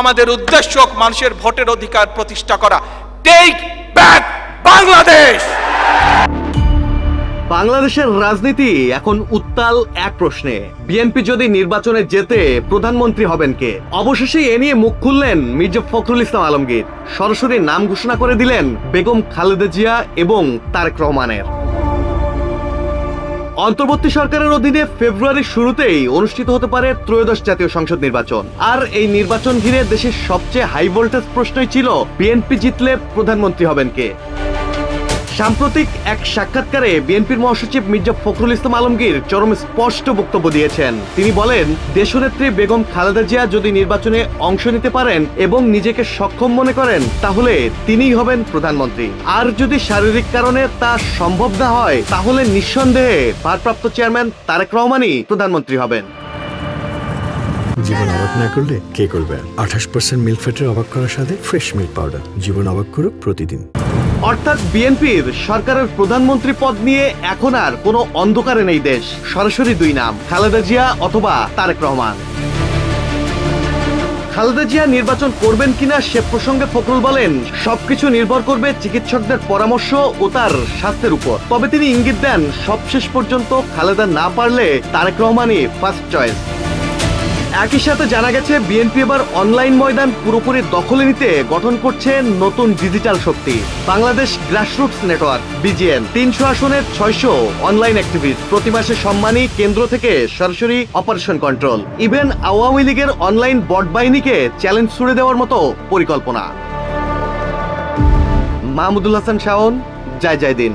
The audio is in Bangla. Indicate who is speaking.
Speaker 1: আমাদের উদ্দেশ্য মানুষের ভোটের অধিকার প্রতিষ্ঠা করা। টেক ব্যাক বাংলাদেশ
Speaker 2: বাংলাদেশের রাজনীতি এখন উত্তাল এক প্রশ্নে। বিএনপি যদি নির্বাচনে যেতে প্রধানমন্ত্রী হবেন কে? অবশেষে এ নিয়ে মুখ খুললেন মির্জা ফখরুল ইসলাম আলমগীর। সরাসরি নাম ঘোষণা করে দিলেন বেগম খালেদা জিয়া এবং তারেক রহমানের। অন্তর্বর্তী সরকারের অধীনে ফেব্রুয়ারির শুরুতেই অনুষ্ঠিত হতে পারে ত্রয়োদশ জাতীয় সংসদ নির্বাচন। আর এই নির্বাচন ঘিরে দেশের সবচেয়ে হাই ভোল্টেজ প্রশ্নই ছিল, বিএনপি জিতলে প্রধানমন্ত্রী হবেন কে? সাম্প্রতিক এক সাক্ষাৎকারে বিএনপির মহাসচিব মির্জা ফখরুল ইসলাম আলমগীর চরম স্পষ্ট বক্তব্য দিয়েছেন। তিনি বলেন, দেশনেত্রী বেগম খালেদা জিয়া যদি নির্বাচনে অংশ নিতে পারেন এবং নিজেকে সক্ষম মনে করেন, তাহলে তিনিই হবেন প্রধানমন্ত্রী। আর যদি শারীরিক কারণে তা সম্ভব না হয়, তাহলে নিঃসন্দেহে ভারপ্রাপ্ত চেয়ারম্যান তারেক রহমানই প্রধানমন্ত্রী হবেন।
Speaker 3: জীবন অবাক না করলে কে করবে? আঠাশ পার্সেন্ট মিল্ক ফ্যাটের অবাক করার সাথে ফ্রেশ মিল্ক পাউডার জীবন অবাক করুক প্রতিদিন।
Speaker 2: অর্থাৎ বিএনপির সরকারের প্রধানমন্ত্রী পদ নিয়ে এখন আর কোনো অন্ধকারে নেই দেশ। সরাসরি দুই নাম, খালেদা জিয়া অথবা তারেক রহমান। খালেদা জিয়া নির্বাচন করবেন কিনা সে প্রসঙ্গে ফখরুল বলেন, সবকিছু নির্ভর করবে চিকিৎসকদের পরামর্শ ও তার স্বাস্থ্যের উপর। তবে তিনি ইঙ্গিত দেন, সবশেষ পর্যন্ত খালেদা না পারলে তারেক রহমানই ফার্স্ট চয়েস একই সাথে জানা গেছে, বিএনপি এবার অনলাইন ময়দান পুরোপুরি দখলে নিতে গঠন করছে নতুন ডিজিটাল শক্তি। Bangladesh grassroots network, BGN. তিনশো আসনের ছয়শো অনলাইন অ্যাক্টিভিস্ট। প্রতি মাসে সম্মানী কেন্দ্র থেকে সরাসরি অপারেশন কন্ট্রোল। ইভেন আওয়ামী লীগের অনলাইন বট বাহিনীকে চ্যালেঞ্জ ছুড়ে দেওয়ার মতো পরিকল্পনা। মাহমুদুল হাসান শাওন, জয় জয় দিন।